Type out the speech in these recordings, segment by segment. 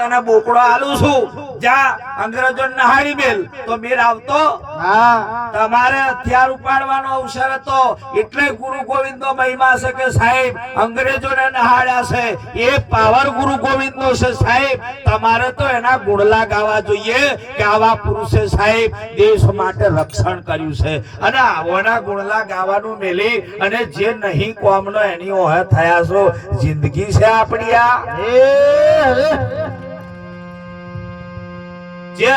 તને બોકડો આલું છું. જા અંગ્રેજો નહારી મેલ તો મેર આવતો? હા. તમારે હથિયાર ઉપાડવાનો અવસર હતો. એટલે ગુરુ ગોવિંદ મહિમા છે કે સાહેબ અંગ્રેજોને નહાડ્યા છે. એ પાવર ગુરુ ગોવિંદ નો છે સાહેબ. તમારે તો એના ગુણલા ગાવા જોઈએ કે આવા પુરુષે સાહેબ દેશ માટે રક્ષણ કર્યું છે. અને આવોના ગુણલા ગાવાનું મેલી અને જે નહીં કોમનો એની ઓહે થયા છો. જિંદગી છે આપણી આ. જે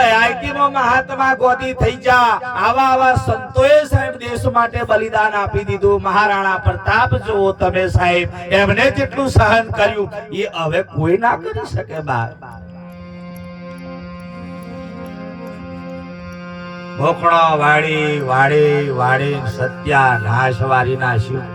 ના કરી વાળી વાળી વાળી સત્યા નાશ વારી નાશ્યું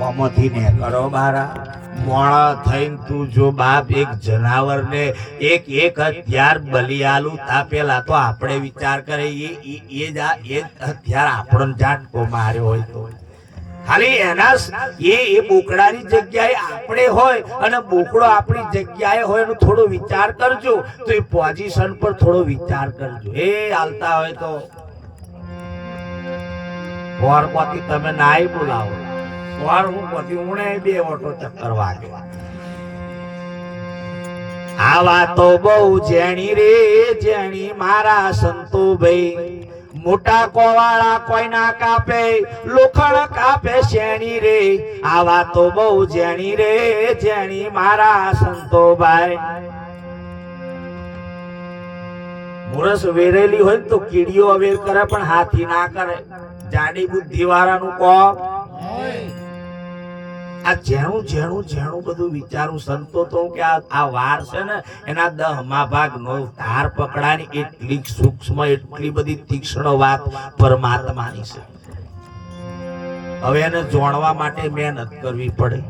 ઓમાંથી ને કરો બારા. મોણા થઈને તું જો બાપ એક જનાવરને એક એક હથિયાર બલિયાલું તાપેલા તો આપણે વિચાર કરે, એ, એ- જ આ- એ હથિયાર આપણને ઝાટકો માર્યો હોય તો. ખાલી એના એ એ બોકડાની જગ્યાએ આપણે હોય અને બોકડો આપણી જગ્યાએ હોય એનો થોડો વિચાર કરજો, તો એ પોઝિશન પર થોડો વિચાર કરજો. એ હાલતા હોય તો. ફોરમાંથી તમે નાય બોલાવો. ચક્કર વાગે. આ વાતો બહુ જેણી રે, જેણી મારા સંતો ભાઈ મોટા કોવાળા કોઈ ના કાપે, લોખણ કાપે શેણી રે. આ વાતો બહુ જેણી રે, જેણી મારા સંતો ભાઈ મુરસ વેરેલી હોય તો કીડીઓ અવેર કરે, પણ હાથી ના કરે. જાડી બુદ્ધિ વાળાનું કોમ આ જેણું જેણું જેણું બધું વિચારું, સંતો તો કે આ વાર છે ને, એના દહમા ભાગ નો ધાર પકડાની એટલી સૂક્ષ્મ, એટલી બધી તીક્ષ્ણ વાત પરમાત્માની છે. હવે એને જોણવા માટે મહેનત કરવી પડે.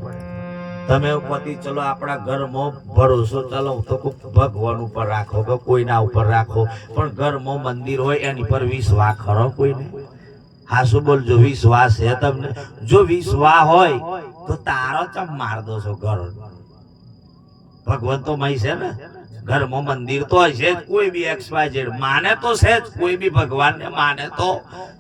તમે પતિ ચલો આપણા ઘરમાં ભરોસો ચલો તો ભગવાન ઉપર રાખો કે કોઈના ઉપર રાખો. પણ ઘરમાં મંદિર હોય એની પર વિશ્વાસ ખરો કોઈને? હાસુ બોલજો, વિશ્વાસ છે તમને? જો વિશ્વાસ હોય તો તારો ચમ માર છો ઘર ભગવાન તો મય છે ને, ઘરમાં મંદિર તો હશે જ, કોઈ બી એક્સ વાય ઝેડ માને તો છે જ, કોઈ બી ભગવાનને માને તો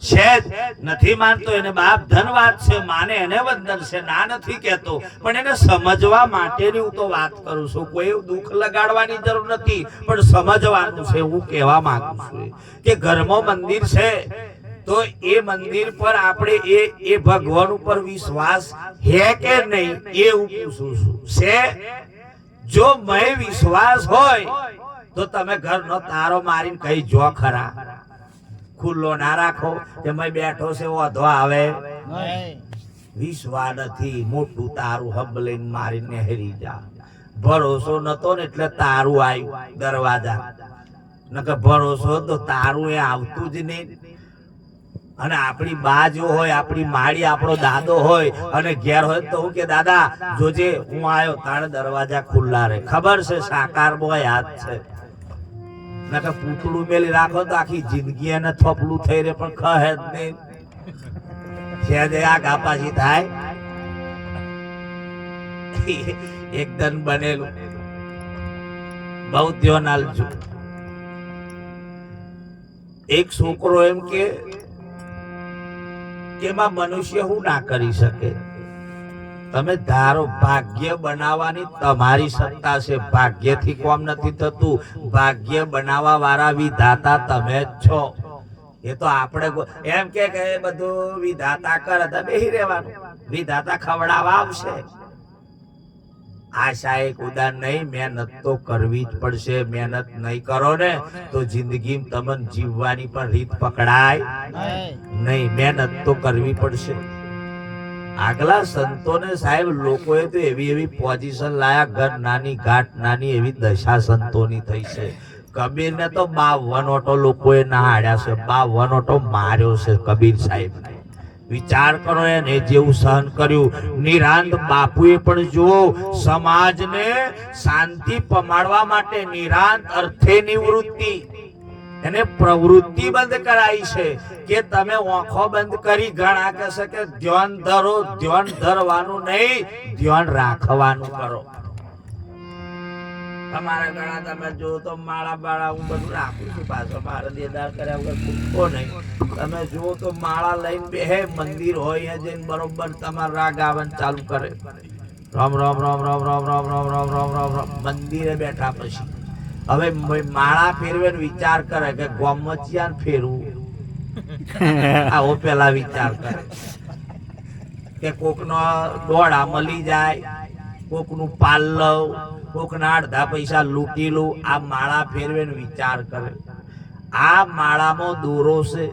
છે જ. નથી માનતો એને બાપ ધનવાદ છે, માને એને વંદન છે, ના નથી કહેતો. પણ એને સમજવા માટેની હું તો વાત કરું છું. કોઈ દુઃખ લગાડવાની જરૂર નથી, પણ સમજવાનું છે, હું કહેવા માંગુ છું કે ઘરમાં મંદિર છે તો એ મંદિર પર આપણે એ એ ભગવાન ઉપર વિશ્વાસ હે કે નહીં એ હું પૂછું છું. છે? જો મય વિશ્વાસ હોય તો તમે ઘરનો તારો મારીને કઈ જો ખરા. ખુલ્લો ના રાખો કે મય બેઠો છે વધો આવે. વિશ્વાસ નથી મોટું તારું હબ લઈને મારીને હેરી જા. ભરોસો નતો ને એટલે તારું આવ્યું દરવાજા. નકર ભરોસો તો તારું એ આવતું જ નહીં. અને આપણી બા જો હોય, આપણી માળી, આપણો દાદો હોય અને ઘેર હોય તો હું કે, દાદા, જોજે, હું આવ્યો તારે દરવાજા ખુલ્લા રહે ખબર છે, સાકાર બહુ યાદ છે. નકર પૂતળું મેલી રાખો તો આખી જિંદગી એને થપલું થઈ રહે, પણ ખહે જ નહીં. છે આ ગાપાસી થાય એકદમ બનેલું. બહુ ધ્યાન આલજો એક છોકરો એમ કે એમાં મનુષ્ય હું ના કરી શકે. તમે ધારો, ભાગ્ય બનાવવાની તમારી સત્તા છે. ભાગ્યથી કોમ નથી થતું. ભાગ્ય બનાવવા વાળા વિધાતા તમે જ છો. એ તો આપણે એમ કે બધું વિધાતા કરે તો બેહી રહેવાનું. વિધાતા ખવડાવવા આવશે. આશા એક ઉદાન નહીં મહેનત તો કરવી જ પડશે. મહેનત નહીં કરો ને તો જિંદગી તમને જીવવાની પણ રીત પકડાય નહીં. મહેનત તો કરવી પડશે. આગલા સંતોને સાહેબ લોકોએ તો એવી એવી પોઝિશન લાયા ઘર નાની ઘાટ નાની એવી દશા સંતોની થઈ છે. કબીરને તો બાવન ઓટો લોકોએ ના હાડ્યા છે. બાવન ઓટો માર્યો છે કબીર સાહેબ વિચાર કરો એને જેવું સહન કર્યું. નિરાંત બાપુએ પણ જુઓ, સમાજને શાંતિ પમાડવા માટે નિરાંત અર્થે નિવૃત્તિ. એને પ્રવૃત્તિ બંધ કરાઈ છે કે તમે ઓંખો બંધ કરી ઘણા કહેશે કે ધ્યાન ધરો ધ્યાન ધરવાનું નહીં ધ્યાન રાખવાનું કરો. તમારા ઘણા તમે જો તો માળા બાળા હું બધું રાખું છું પાછો મારે દેદાર કર્યા વગર ભૂખો નહીં તમે જુઓ તો માળા લઈને બેહે મંદિર હોય જઈને બરોબર તમારા રાગ આવન ચાલુ કરે રામ રામ રામ રામ રામ રામ રામ રામ રામ રામ રામ મંદિરે બેઠા પછી હવે માળા ફેરવે વિચાર કરે કે ગોમચિયાને ફેરવું આવો પેલા વિચાર કરે કે કોકનો દોડા મળી જાય કોકનું પાલ લઉં કોકના અડધા પૈસા લૂંટી લઉં આ માળા ફેરવે વિચાર કરે. આ માળામાં દોરો છે.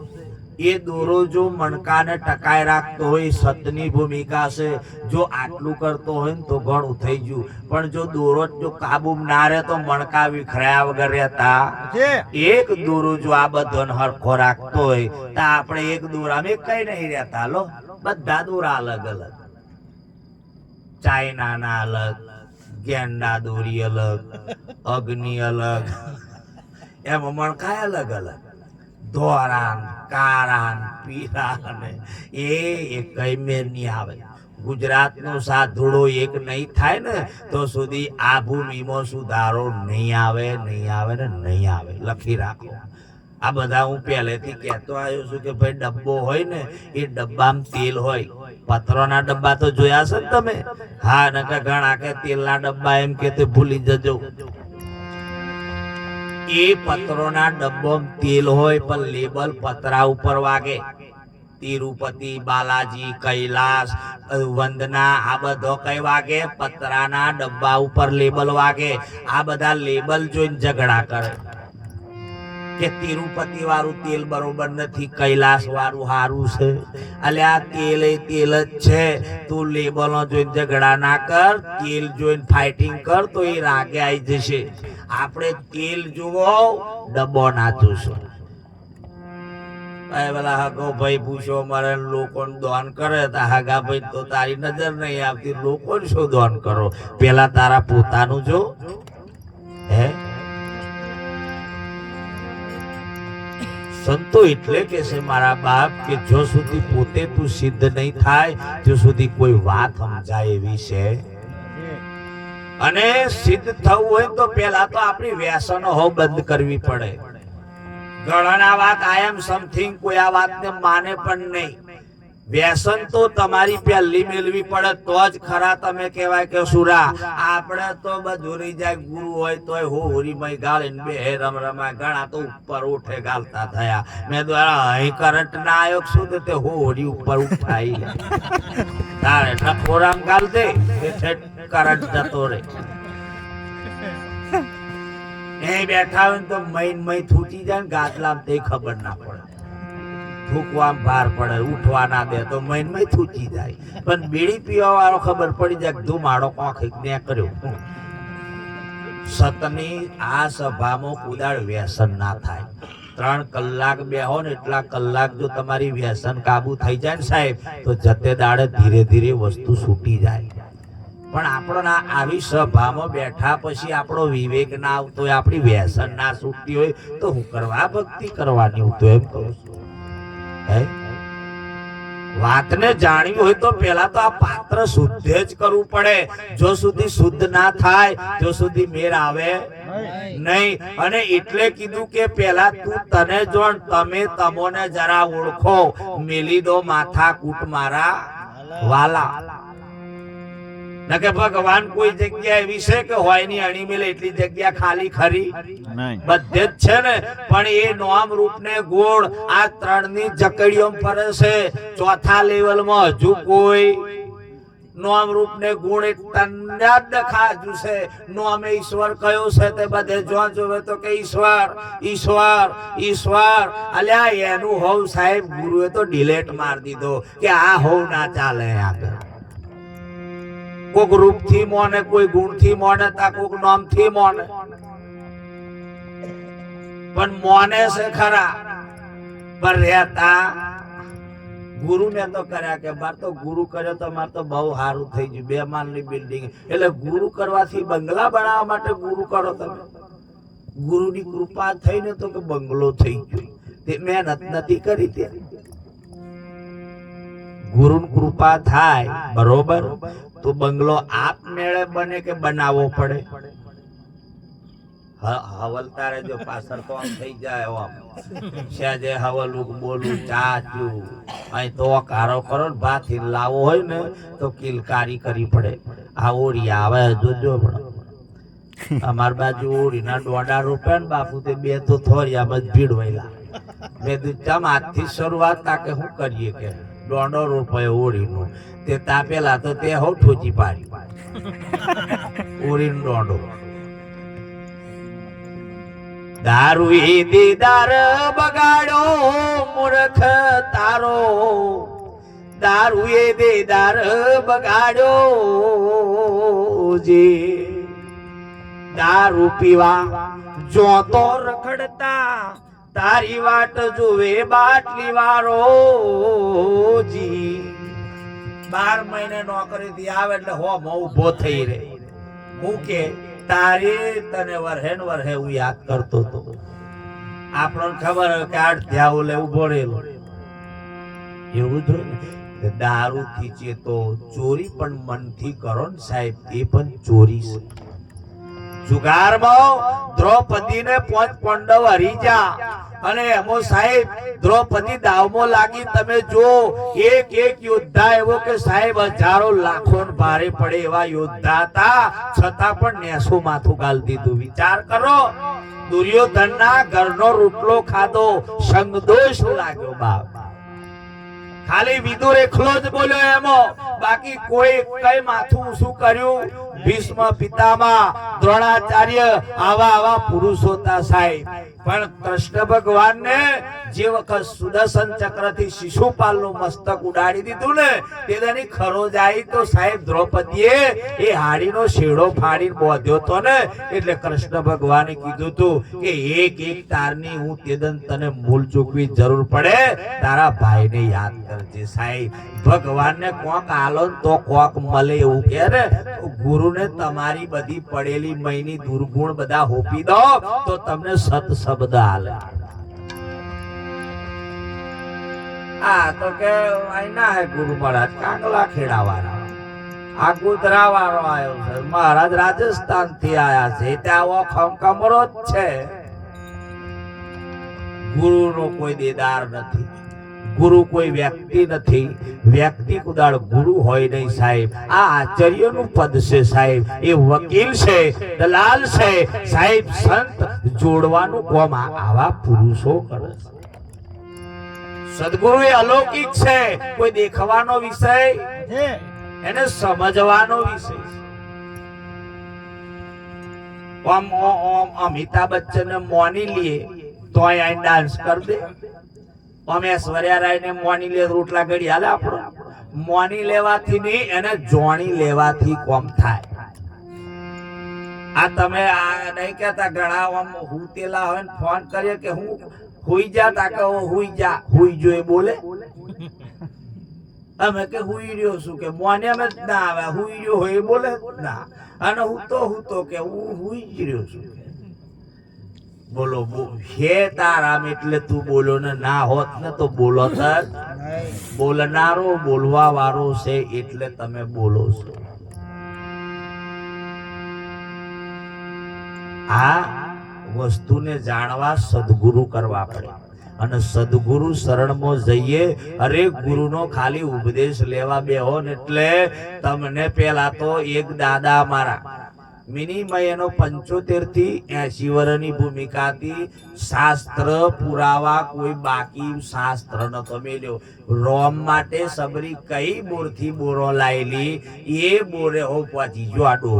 એ દોરો જો મણકાને ટકાઈ રાખતો હોય સતની ભૂમિકા છે. જો આટલું કરતો હોય ને તો ઘણું થઈ ગયું. પણ જો દોરો જો કાબુ ના રહે તો મણકા વિખરાયા વગર રહેતા. એક દોરો જો આ બધો હરખો રાખતો હોય તો આપણે એક દોરામાં કઈ નહીં રહેતા લો. બધા દોરા અલગ અલગ ચાઇના ના અલગ ગેંડા દોરી અલગ, અગ્નિ અલગ. એમ મણકાય અલગ અલગ? ધોરાન, કારાન, પીરાન. એ કઈ મેર નહીં આવે. ગુજરાતનો સાધુડો એક નહીં થાય ને, તો સુધી આ ભૂમિમાં સુધારો નહીં આવે નહીં આવે ને નહીં આવે. લખી રાખો. આ બધા હું પહેલેથી કહેતો આવ્યો છું કે ભાઈ ડબ્બો હોય ને, એ ડબ્બામાં તેલ હોય. પથરોના ડબ્બા તો જોયા છે તમે? હા, નકર ઘણા કે તેલના ડબ્બા એમ કે તે ભૂલી જજો. એ પત્રોના ડબ્બામાં તેલ હોય પણ લેબલ પતરા ઉપર વાગે. તિરુપતિ, બાલાજી, કૈલાસ, વંદના, આ બધો કઈ વાગે? પતરાના ડબ્બા ઉપર લેબલ વાગે. આ બધા લેબલ જોઈને ઝઘડા કરે. કે તિરુપતિ વાળું તેલ બરોબર નથી કૈલાસ વાળું સારું છે. અલે આ તેલ તેલ જ છે. તું લેબલો જોઈને ઝઘડા ના કર, તેલ જોઈને ફાઇટિંગ કર તો એ રાગે આવી જશે. આપણે તેલ જુઓ, ડબ્બો ના જોશું. પેલા હગો ભાઈ પૂછો મારે લોકો દોન કરે? તો હગા ભાઈ તો તારી નજર નહીં આવતી લોકો શું દોન કરો? પેલા તારા પોતાનું જો. હે? સંતો એટલે કે છે મારા બાપ કે જો સુધી પોતે તું સિદ્ધ નહીં થાય ત્યાં સુધી કોઈ વાત સમજાય એવી છે. અને સિદ્ધ થવું હોય તો પેલા તો આપણી વ્યસનો હો બંધ કરવી પડે. ઘણાના વાત આઈ એમ સમથિંગ કોઈ આ વાતને માને પણ નહીં. વ્યસન તો તમારી પહેલી મેળવી પડે તો જ ખરા તમે કહેવાય કે સુરા. આપણે તો બધું રહી જાય ગુરુ હોય તોય હો હોરીમય ગાળીને બે રમ રમાય, ગણા તો ઉપર ઉઠે ગાલતા થયા. મેં દ્વારા અહીં કરંટ ના આવ્યો શું તે હો હોરી ઉપર ઉઠાઈ. તારે ટકોરામ ગાલ દે કરંટ જતો રે. એ બેઠા હોય તો મૈન મય થૂટી જાય ને ગાદલામ તે ખબર ના પડે. થૂકવામ ભાર પડે, ઉઠવા ના દે તો મૈન મય થૂચી જાય. પણ બીડી પીવા વાળો ખબર પડી જાય ધુમાડો કોંખ ને કર્યો સતની આ સભામાં કુદાળ વ્યસન ના થાય. ત્રણ કલાક બેહો ને એટલા કલાક જો તમારી વ્યસન કાબુ થઈ જાય ને સાહેબ, તો જતે દાડે ધીરે ધીરે વસ્તુ છૂટી જાય. પણ આપણો આવી સભામાં બેઠા પછી આપણો વિવેક ના આવતો હોય, આપણી વ્યસન ના છૂટતી હોય, તો હું કરવા ભક્તિ કરવાની હું તો એમ કહું છું. વાતને જાણવી હોય તો પેલા તો આ પાત્ર શુદ્ધ જ કરવું પડે. જો સુધી શુદ્ધ ના થાય જો સુધી મેર આવે નહીં. અને એટલે કીધું કે પેલા તું તને જોણ તમે તમોને જરા ઓળખો. મેલી દો માથા કૂટ મારા વાલા. કે ભગવાન કોઈ જગ્યા એવી છે કે હોયની અણી મેલે એટલી જગ્યા ખાલી ખરી. બધે જ છે ને પણ એ નોમ રૂપ ને ગોળ આ ત્રણની જકડીઓ ફરે છે ચોથા લેવલમાં હજુ કોઈ. નોમ રૂપ ને ગુણ એક તન્ના જ દેખાજુ છે. નોમે ઈશ્વર કયો છે તે બધે જો જોવે તો કે ઈશ્વર ઈશ્વર ઈશ્વર. અલ્યા એનું હોવ સાહેબ ગુરુએ તો ડિલેટ માર દીધો કે આ હોવ ના ચાલે આગળ. કોક રૂપથી મોને, કોઈ ગુણથી મોને, તા કોક નામથી મોને. પણ મોને છે ખરા. પર રહેતા ગુરુ ને તો કર્યા કે માર તો ગુરુ કર્યો તો માર તો બહુ સારું થઈ ગયું. બે માળની બિલ્ડિંગ. એટલે ગુરુ કરવાથી બંગલા બનાવવા માટે ગુરુ કરો તમે. ગુરુની કૃપા થઈને તો કે બંગલો થઈ ગયો. તે મહેનત નથી કરી તે. ગુરુની કૃપા થાય, બરોબર? તો બંગલો આપ મેળે બને કે બનાવવો પડે? હ- જો પાછળ તો આમ થઈ જાય આમ? સહેજે હવલું બોલું ચાચું અહીં તો કારો કરો ને ભાત લાવો હોય ને તો કિલકારી કરી પડે. આ ઓરી આવે જોજો પણ. અમાર બાજુ ઓરીના દોઢા રૂપિયા ને બાપુ, તે બે તો થોરિયામાં ભીડ વહેલા મેં કીધું, ચમ આજથી શરૂઆત તાકે શું કરીએ કે? દોઢો રૂપિયો ઓળીનો તે તાપેલા તો તે હો ઠોચી પાડી ઓળીનો દોઢો. દારૂ એ દીદાર બગાડ્યો મૂર્ખ તારો. દારૂ એ દીદાર બગાડ્યો જે દારૂ પીવા જોતો રખડતા તારી વાટ જુએ બાટલી વારો જી. બાર મહિને નોકરી થી આવે એટલે હો ઊભો થઈ રે હું કે તારે તને વરહે ને વરહે હું યાદ કરતો તો આપણને ખબર કે આઠ ત્યાં ઓલે ઊભો રહેલો. એવું જ હોય ને? દારૂ થી ચેતો ચોરી પણ મનથી કરો ને સાહેબ, એ પણ ચોરી છે. જુગારમાં દ્રૌપદીને પાંચ પાંડવ હરી જા. અને એમો સાહેબ, દ્રૌપદી દાવમો લાગી તમે જો, એક એક યોદ્ધા એવો કે સાહેબ, હજારો લાખો ભારે પડે એવા યોદ્ધા હતા. છતાં પણ નેસો માથું ગાલ દીધું. વિચાર કરો દુર્યોધન ના ઘરનો રોટલો ખાધો, સંગદોષ લાગ્યો બાપ. ખાલી વિદુર એકલો જ બોલ્યો એમો. બાકી કોઈ કઈ માથું શું કર્યું ભીષ્મ પિતામાં દ્રોણાચાર્ય આવા આવા પુરુષો હતા સાહેબ. પણ કૃષ્ણ ભગવાનને જે વખત સુદર્શન ચક્રથી શિશુપાલનું મસ્તક ઉડાડી દીધું ને તેની ખરો જાય તો સાહેબ દ્રૌપદીએ એ હાડીનો શેડો ફાડીને બોધ્યો તો ને, એટલે કૃષ્ણ ભગવાને કીધું તું કે એક એક તારની હું તેદન તને મૂલ ચૂકવી જરૂર પડે, તારા ભાઈને યાદ કરજે સાહેબ. ભગવાનને કોક આલો તો કોક મળે એવું કે ને ગુરુને તમારી બધી પડેલી મયની દુર્ગુણ બધા હોપી દો, તો તમને સત શબ્દ આલે. આ તો કે ના હે ગુરુ મહારાજ, કાંગલા ખેડા વાળા આ ગુજરા વાળો આવ્યો છે. મહારાજ રાજસ્થાનથી આયા છે. ત્યાં આવો ખમખમરો જ છે. ગુરુ નો કોઈ દેદાર નથી. ગુરુ કોઈ વ્યક્તિ નથી. વ્યક્તિ કુદાળ ગુરુ હોય નહીં સાહેબ. આ આચાર્યનું પદ છે સાહેબ. એ વકીલ છે દલાલ છે. સાહેબ સંત જોડવાનું કોમ આવા પુરુષો કરે છે. સદગુરુ એ અલૌકિક છે. કોઈ દેખવાનો વિષય? એને સમજવાનો વિષય છે. આમ ઓ- ઓમ અમિતાભ બચ્ચન મોની લે તો ડાન્સ કર દે. અમે ઐશ્વર્યા ને મોની લે રોટલા ઘડી હાલે આપણો. મોની લેવાથી નહીં, એને જોણી લેવાથી કોમ થાય. આ તમે આ નહીં કહેતા, ઘણા આમ હુતેલા હોય ને ફોન કરીએ કે હું હુઈ જા તા કે હુઈ જા. હુઈ જો એ બોલે. અમે કે હુઈ રહ્યો છું કે મોને અમે ના આવે. હુઈ રહ્યો હોય બોલે ના. અને હું તો હું તો કે હું હુઈ જ રહ્યો છું. બોલો, બો- હે તારામ એટલે તું બોલો ને ના હોત ને તો બોલો બોલનારો બોલવા વાળો છે એટલે તમે બોલો છો. આ વસ્તુને જાણવા સદગુરુ કરવા પડે. અને સદગુરુ શરણમાં જઈએ, અરે ગુરુનો ખાલી ઉપદેશ લેવા બેહો ને એટલે તમને પેલા તો એક દાદા મારા મિનિમમ એનો પંચોતેરથી એસી વર્ષની ભૂમિકાથી શાસ્ત્ર પુરાવા કોઈ બાકી શાસ્ત્ર નતો મેલ્યો. રોમ માટે સબરી કઈ બોરથી બોરો લાયેલી? એ બોરે હો પહોંચી જો આડો.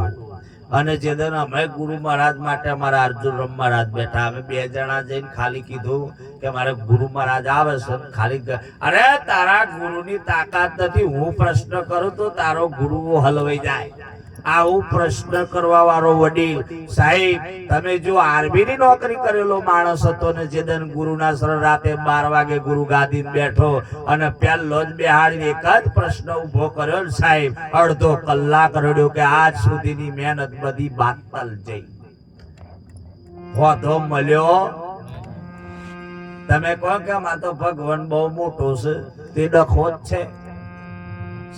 અને જે દન અમે ગુરુ મહારાજ માટે અમારા અર્જુન રામ મહારાજ બેઠા, અમે બે જણા જઈને ખાલી કીધું કે મારે ગુરુ મહારાજ આવે છે ખાલી અરે તારા ગુરુની તાકાત નથી, હું પ્રશ્ન કરું તો તારો ગુરુ હલવાઈ જાય. આવું પ્રશ્ન કરવા વાળો વડીલ, સાહેબ, તમે જો આર્મી ની નોકરી કરેલો માણસ હતો ને જે દન ગુરુના શરણ રાતે બાર વાગે ગુરુ ગાદી બેઠો અને પહેલો જ બેહાડી એક જ પ્રશ્ન ઊભો કર્યો ને સાહેબ, અડધો કલાક રડ્યો કે આજ સુધીની મહેનત બધી બાતલ જઈ. હોધો મળ્યો. તમે કહો કે આમાં તો ભગવાન બહુ મોટો છે, તે ડખો જ છે.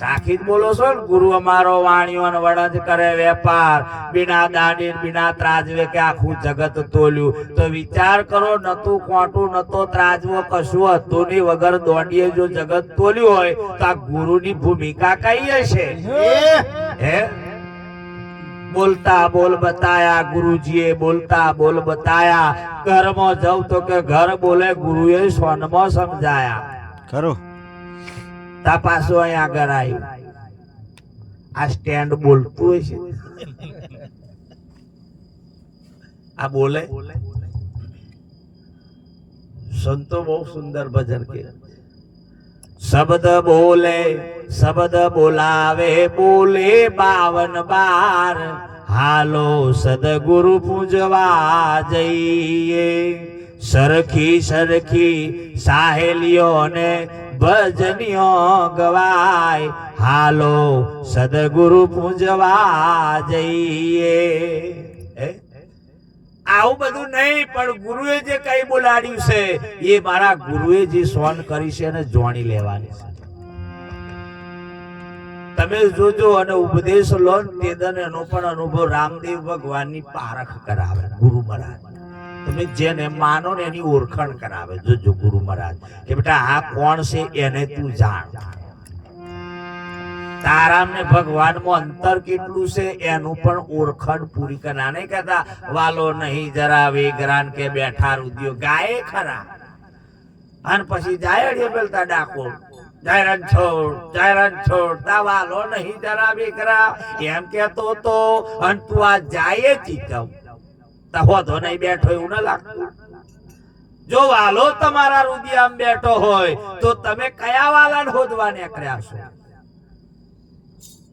સાખી જ બોલો છો ને ગુરુ અમારો વાણીઓ ને વડદ કરે વેપાર. બિના દાંડી બિના ત્રાજવે કે આખું જગત તોલ્યું. તો વિચાર કરો નતું કોટું નતો ત્રાજવો કશું હતું નહીં વગર દોડીએ જો જગત તોલ્યું હોય તો આ ગુરુની ભૂમિકા કઈ હશે? હે? બોલતા બોલ બતાયા ગુરુજીએ બોલતા બોલ બતાયા. ઘરમાં જાઉં તો કે ઘર બોલે ગુરુએ સોનમાં સમજાયા. ખરું. તા પાછું અહીં આગળ આવ્યું આ સ્ટેન્ડ બોલતું છે. આ બોલે? સંતો બહુ સુંદર ભજન કે. શબ્દ બોલે, શબ્દ બોલાવે, બોલે બાવન બાર. હાલો સદગુરુ પૂજવા જઈએ. સરખી સરખી સાહેલીઓને ભજનીઓ ગવાય. હાલો સદગુરુ પૂજવા જઈએ. આવું બધું નહીં, પણ ગુરુએ જે કઈ બોલાડ્યું છે, એ મારા ગુરુએ જે સોન કરી છે એને જોણી લેવાની છે. તમે જોજો અને ઉપદેશ લો તેદન એનો પણ અનુભવ રામદેવ ભગવાનની પારખ કરાવે, ગુરુ મહારાજ તમે જેને માનો ને એની ઓળખાણ કરાવે. જોજો ગુરુ મહારાજ, કે બેટા આ કોણ છે એને તું જાણ. તારામ ને ભગવાનમાં અંતર કેટલું છે એનું પણ ઓળખાણ પૂરી કરા. નહીં કહેતા, વાલો નહીં જરા વેગરાન કે બેઠા રુદિયો ગાય ખરા. અને પછી જાય અડીએ પેલતા ડાકો જાયરાન છોડ જાયરાન છોડ તા વાલો નહીં જરા વેગરા. એમ કેતો તો, અને તું આ જાય ચીકવ હોતો નહીં બેઠો એવું ના લાગતું. જો વાલો તમારા રુદિયામાં બેઠો હોય, તો તમે કયા વાલાને હોદવા નીકળ્યા છો?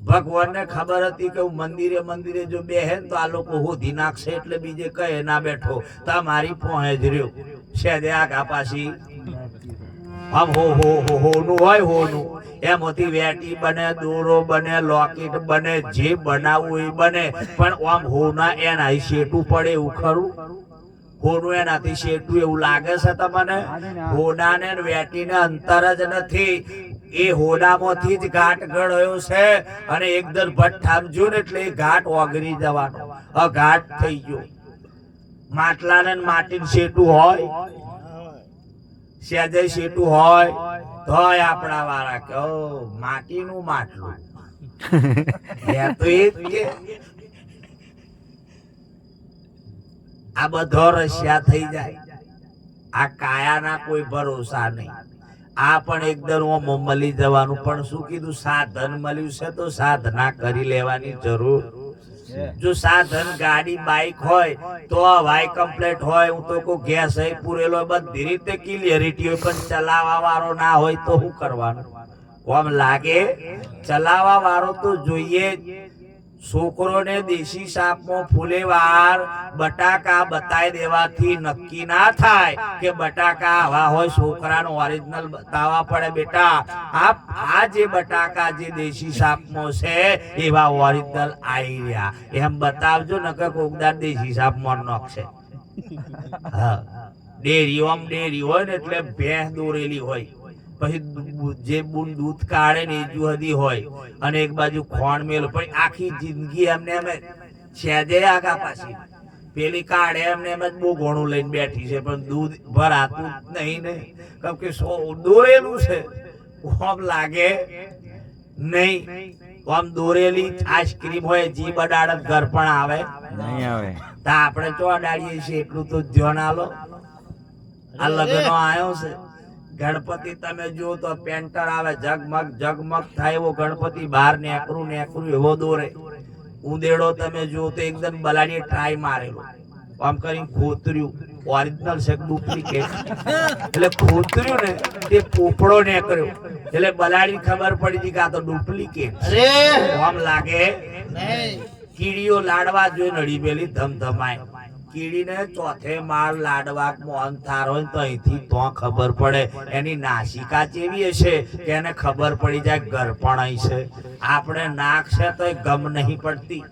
ભગવાનને ખબર હતી કે હું મંદિરે મંદિરે જો બેહે ને તો આ લોકો હોધી નાખશે એટલે બીજે કહે ના બેઠો. તમારી પોહે જ રહ્યો. શેદે આગા પાછી આમ હો હો હો નું હોય, હોનું. એમાંથી વેટી બને, દોરો બને લોકેટ બને, જે બનાવવું એ બને. પણ આમ હોના એના શેટું પડે એવું ખરું? હોનું એનાથી શેટું એવું લાગે છે તમને? હોનાને વેટીને અંતર જ નથી. એ હોડામાંથી જ ઘાટ ગળ્યો છે અને એકદમ ભટ થામજો ને એટલે એ ઘાટ ઓગળી જવાનો. અ ઘાટ થઈ ગયો. માટલાને માટીનું શેટું હોય? સેજે શેટું હોય? તોય આપણા વાળા કે માટીનું માટલું. આ બધો રશિયા થઈ જાય. આ કાયાના કોઈ ભરોસા નહીં. આ પણ એકદમ મળી જવાનું, પણ શું કીધું? સાધન મળ્યું છે તો સાધના કરી લેવાની જરૂર. જો સાધન, ગાડી, બાઈક હોય, તો વાય કમ્પ્લેટ હોય, હું તો કોઈ ગેસ હોય, પૂરેલો બધી રીતે ક્લિયરિટી હોય, પણ ચલાવવા વાળો ના હોય તો શું કરવાનું કોમ લાગે, ચલાવવા વાળો તો જોઈએ જ. છોકરોને દેશી સાપમાં ફૂલેવાર બટાકા બતાવી દેવાથી નક્કી ના થાય કે બટાકા આવા હોય છોકરાનો ઓરિજિનલ બતાવવા પડે બેટા. આ આ જે બટાકા જે દેશી સાપમાં છે, એવા ઓરિજિનલ આવી રહ્યા. એમ બતાવજો, નકર કોકદાર દેશી સાપમાં નોખશે હા. ડેરી ઓમ ડેરી હોય ને એટલે ભેંસ દોરેલી હોય. પછી જે બુન દૂધ કાઢે ને એ જુદી હોય અને એક બાજુ ખોણ મેલ પણ આખી જિંદગી એમને એમ છેદે આગા પાછી. પેલી કાઢે એમને એમ જ બહુ ઘણું લઈને બેઠી છે પણ દૂધ ભરાતું નહીં નહીં ને. કેમ કે સો દોરેલું છે. આમ લાગે નહીં. આમ દોરેલી આઈસ્ક્રીમ હોય જી બડાડત ઘર પણ આવે. નહીં આવે. તો આપણે ચો અડાડીએ છીએ એટલું તો ધ્યાન આલો. આ લગ્ન આવ્યો છે. ગણપતિ તમે જુઓ તો પેન્ટર આવે ઝગમગ ઝગમગ થાય એવો ગણપતિ બહાર નેકરું નેકરું એવો દોરે. ઉંદેડો તમે જુઓ તો એકદમ બલાડીએ ટ્રાય મારેલો. આમ કરીને ખોતર્યું. ઓરિજિનલ છે ડુપ્લિકેટ એટલે ખોતર્યું ને તે પોપડો નેકર્યો એટલે બલાડી ખબર પડી હતી કે આ તો ડુપ્લિકેટ આમ લાગે કીડીઓ લાડવા જોઈ નડી પેલી ધમધમાય. કીડીને ચોથે માળ લાડવા મોહન થાર તો અહીંથી તો ખબર પડે. એની નાસિકા જેવી હશે એને ખબર પડી જાય ગરપણ છે. આપણે નાક છે તો ગમ નહીં પડતી.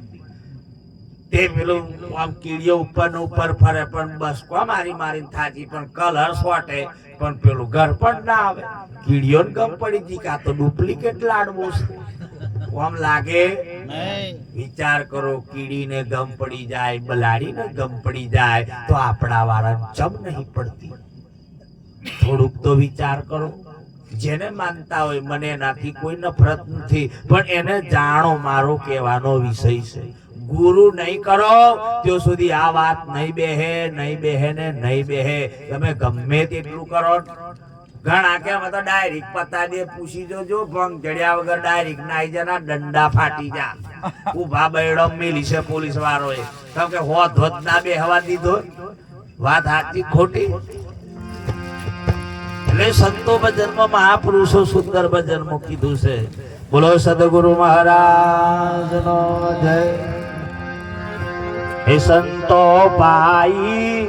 તે પેલું આમ કીડીઓ ઉપર ને ઉપર ફરે, પણ બસ કો મારી મારીને થાજી પણ કલર સોટે, પણ પેલું ગરપણ પણ ના આવે. કીડીઓ ગમ પડી જી કાં તો ડુપ્લિકેટ લાડવો છે. આમ લાગે વિચાર કરો કીડીને ગમ પડી જાય બલાડીને ગમ પડી જાય તો આપણા વાળા ચમ નહીં પડતી. થોડુંક તો વિચાર કરો. જેને માનતા હોય મને એનાથી કોઈ નફરત નથી પણ એને જાણો મારો કહેવાનો વિષય છે. ગુરુ નહીં કરો ત્યાં સુધી આ વાત નહીં બેહે નહીં બેહે ને નહીં બેહે. તમે ગમે તેટલું કરો. ઘણા કે ડાયરેક્ટ પતા પૂછી જોજો, ભંગ ચડ્યા વગર ડાયરેક્ટ નાઈ દંડા ફાટી જા. ઊભા બૈડો મેલી છે પોલીસ વાળોએ. કેમ કે હોત હોત ના બે હવા દીધો. વાત સાચી ખોટી? એટલે સંતો ભજનમાં મહાપુરુષો સુંદર ભજનમાં કીધું છે. બોલો સદગુરુ મહારાજ નો જય. હે સંતો ભાઈ